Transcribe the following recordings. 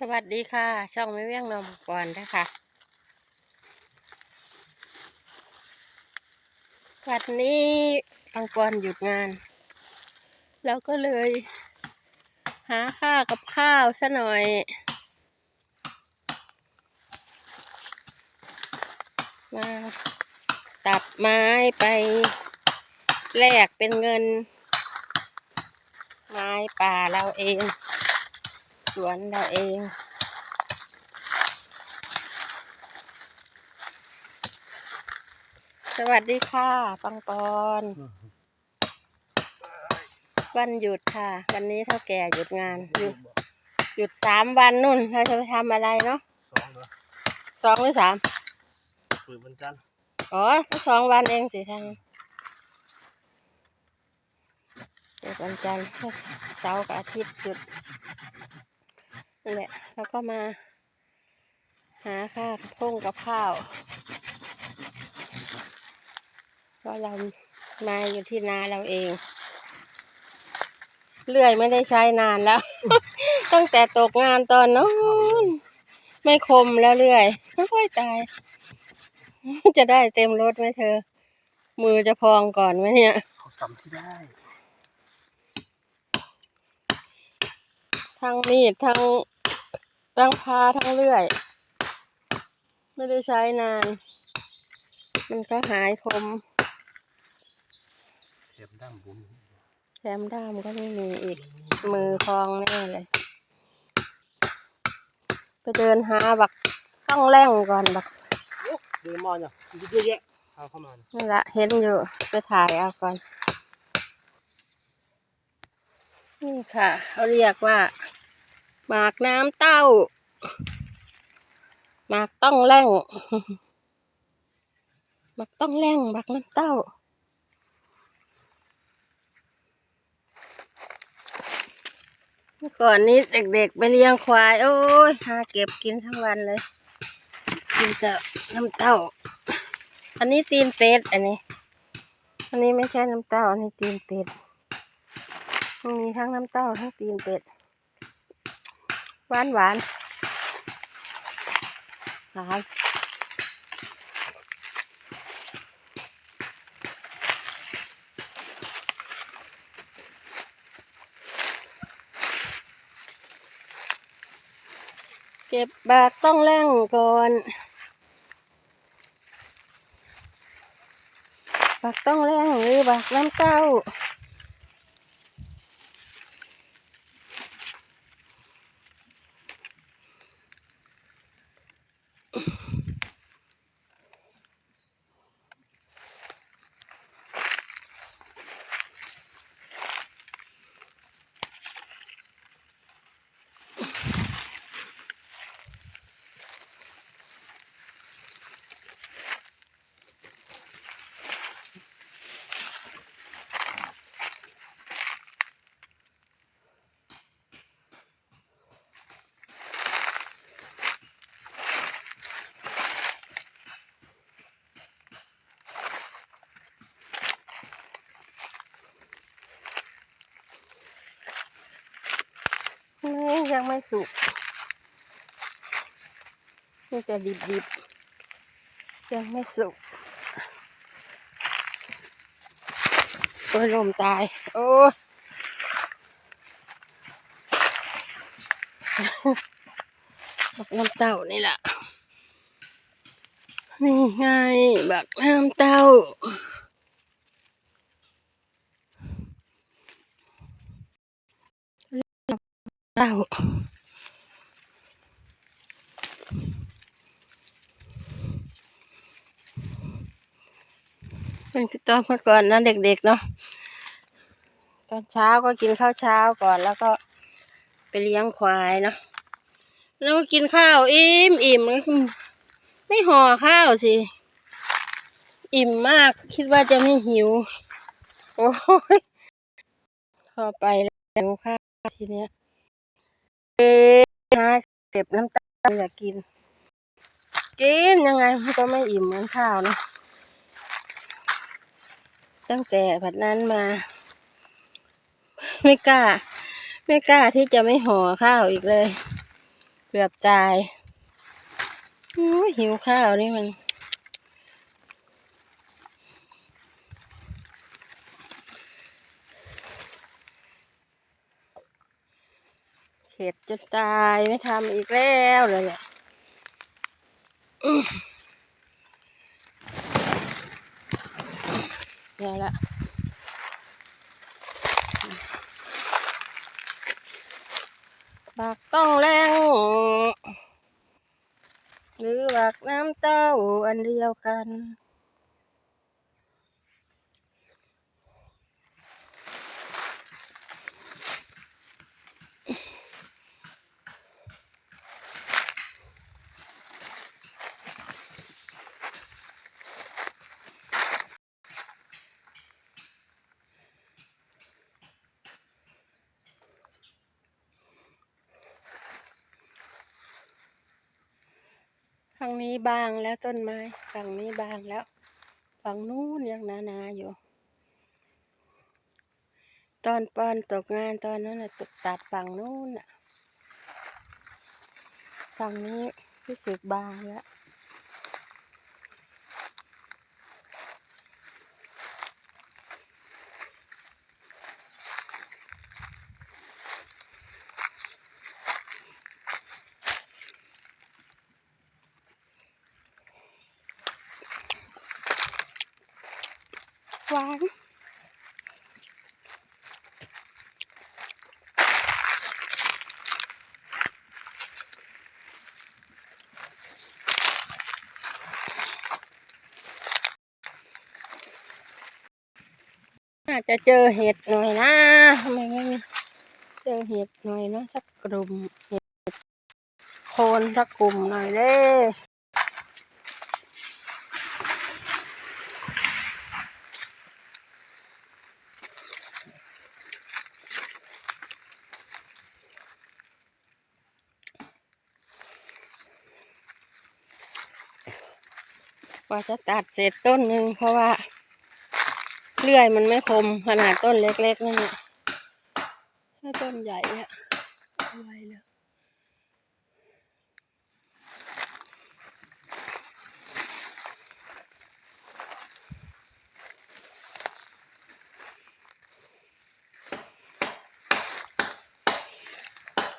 สวัสดีค่ะ ช่องไม่เวียงนมก่อนนะคะวันนี้ปังปอนหยุดงาน แล้วก็เลย หาข้าวกับข้าวซะหน่อย มาตัดไม้ไปแลกเป็นเงิน ไม้ป่าเราเอง สวนเราเองสวัสดีค่ะ ปังปอน วันหยุดค่ะ วันนี้เท่าแก่หยุดงาน หยุดหยุดสามวันนู่นเราจะไปทำอะไรเนาะสองเหรอสองหรือสามเปิดวันจันทร์อ๋อก็สองวันเองสิทางเดี๋ยววันจันทร์เสาร์กับอาทิตย์หยุด นั่นแหละแล้วก็มาหาข้าวพุ่งกับข้าวเพราะเรามาอยู่ที่นาเราเอง เลื่อยไม่ได้ใช้นานแล้ว ตั้งแต่ตกงานตอนนู้นไม่คมแล้วเลื่อยค่อยๆตาย จะได้เต็มรถไหมเธอ มือจะพองก่อนไหมเนี่ยเขาซ้ำที่ได้ ทั้งมีดทั้ง ทั้งพาทั้งเลื่อย ไม่ได้ใช้นาน มันก็หายคมเทปด้ามบุญแถมด้ามก็ไม่มีอีกมือพองแน่เลยไปเดินหาบักต้องแร่งก่อนบักเดินมาเนี่ยมีเยอะแยะเอาเข้ามาเนี่ยนี่ละเห็นอยู่ไปถ่ายเอาก่อน นี่ค่ะเขาเรียกว่า หมากน้ำเต้า หมากต้องแร่ง หมากต้องแร่งหมากน้ำเต้า เมื่อก่อนนี้เด็กๆไปเลี้ยงควาย โอ้ยหาเก็บกินทั้งวันเลย กินแต่น้ำเต้า อันนี้ตีนเป็ดอันนี้ อันนี้ไม่ใช่น้ำเต้า อันนี้ตีนเป็ด มีทั้งน้ำเต้าทั้งตีนเป็ด หวานหวานหวานเก็บบากต้องแร่งก่อนบักต้องแร่งหรือบักน้ำเต้า ไม่ยังไม่สุกนี่จะดิบดิบๆ ยังไม่สุกโอ้ยลมตาย โอ้บักน้ำเต้านี่แหละนี่ไงบักน้ำเต้า เต้าเป็นตอนเมื่อก่อนนะเด็กๆเนาะตอนเช้าก็กินข้าวเช้าก่อนแล้วก็ไปเลี้ยงควายเนาะแล้วก็กินข้าวอิ่มอิ่มไม่ห่อข้าวสิ อิ่มมากคิดว่าจะไม่หิว โอ้ยพอไปแล้วข้าวทีเนี้ย เอ๊ะนะเก็บน้ำตาอยากกิน กินยังไงมันก็ไม่อิ่มเหมือนข้าวนะ ตั้งแต่บัดนั้นมา ไม่กล้า ไม่กล้าที่จะไม่ห่อข้าวอีกเลย เกือบตายอู้ยหิวข้าวนี่มัน เข็ดจะตายไม่ทำอีกแล้วเลยเนี่ยเนี่ยละบักต้องแรงหรือบักน้ำเต้าอันเดียวกัน ฝั่งนี้บางแล้วต้นไม้ ฝั่งนี้บางแล้ว ฝั่งนู้นยังหนาๆอยู่ ตอนปอนตกงานตอนนั้นนะตกตัดฝั่งนู้นน่ะ ฝั่งนี้รู้สึกบางแล้ว วานอาจจะเจอเห็ดหน่อยนะทำไมไม่มีเจอเห็ดหน่อยนะสักกลุ่มเห็ดโคนสักกลุ่มหน่อยเด้ ว่าจะตัดเสร็จต้นหนึ่งเพราะว่า เลื่อยมันไม่คมขนาดต้นเล็กๆนี่นน่ะถ้าต้นใหญ่อะไวเลย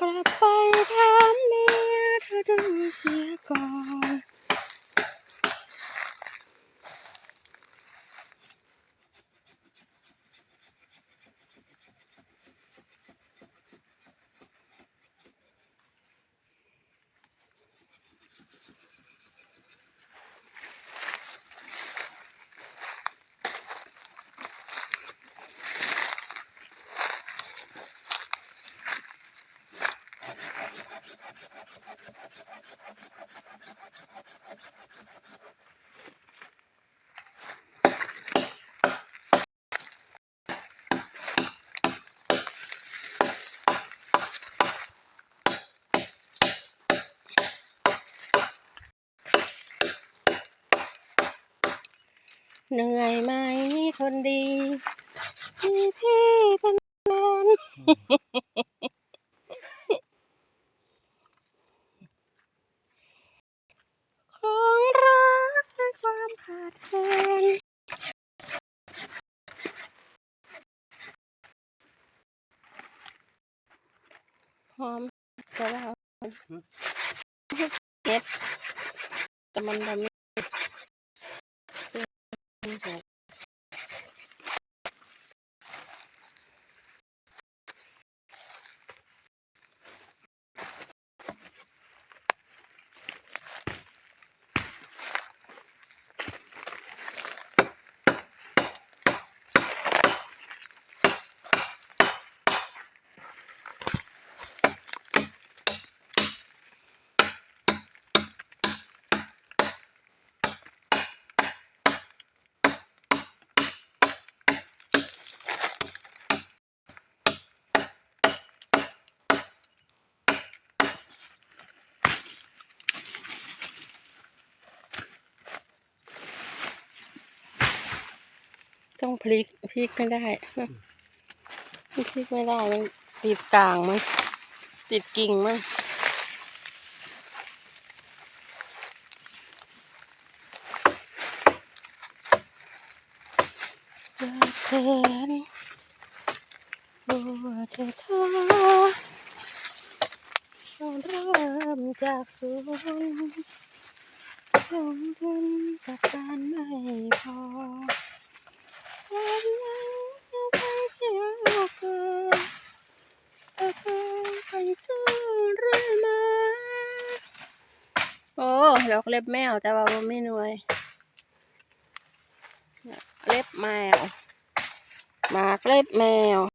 กลับไปถามเมียเธอดูเสียก่อน เหนื่อยไหมคนดีที่พี่เป็นแฟนของรักและความขาดแคลนหอมแต่ว่าเก็ดแต่มันแบ ต้องพลิกพลิกไม่ได้พลิกไม่ได้มันติดกลางมันติดกิ่งมันเธอบัวเธอท้อต้อเริ่มจากศูนย์ลงทุนกับการไม่พอ โอ้ดอกเล็บแมวแต่ว่าไม่หน่วย เล็บแมวหมากเล็บแมว